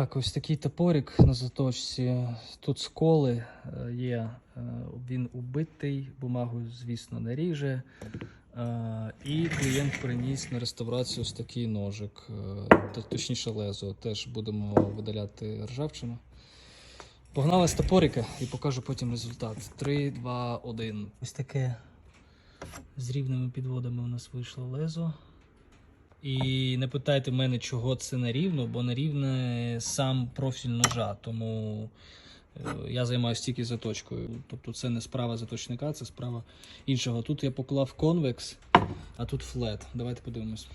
Так, ось такий топорик на заточці. Тут сколи е, є. е, Він убитий, бумагу, звісно, не ріже. Е, І клієнт приніс на реставрацію ось такий ножик, точніше лезо. Теж будемо видаляти ржавчину. Погнали з топорика і покажу потім результат. 3, 2, 1. Ось таке з рівними підводами у нас вийшло лезо. І не питайте мене, чого це не рівно, бо не рівне сам профіль ножа. Тому е, я займаюся тільки заточкою. Тобто це не справа заточника, це справа іншого. Тут я поклав конвекс, а тут флет. Давайте подивимось.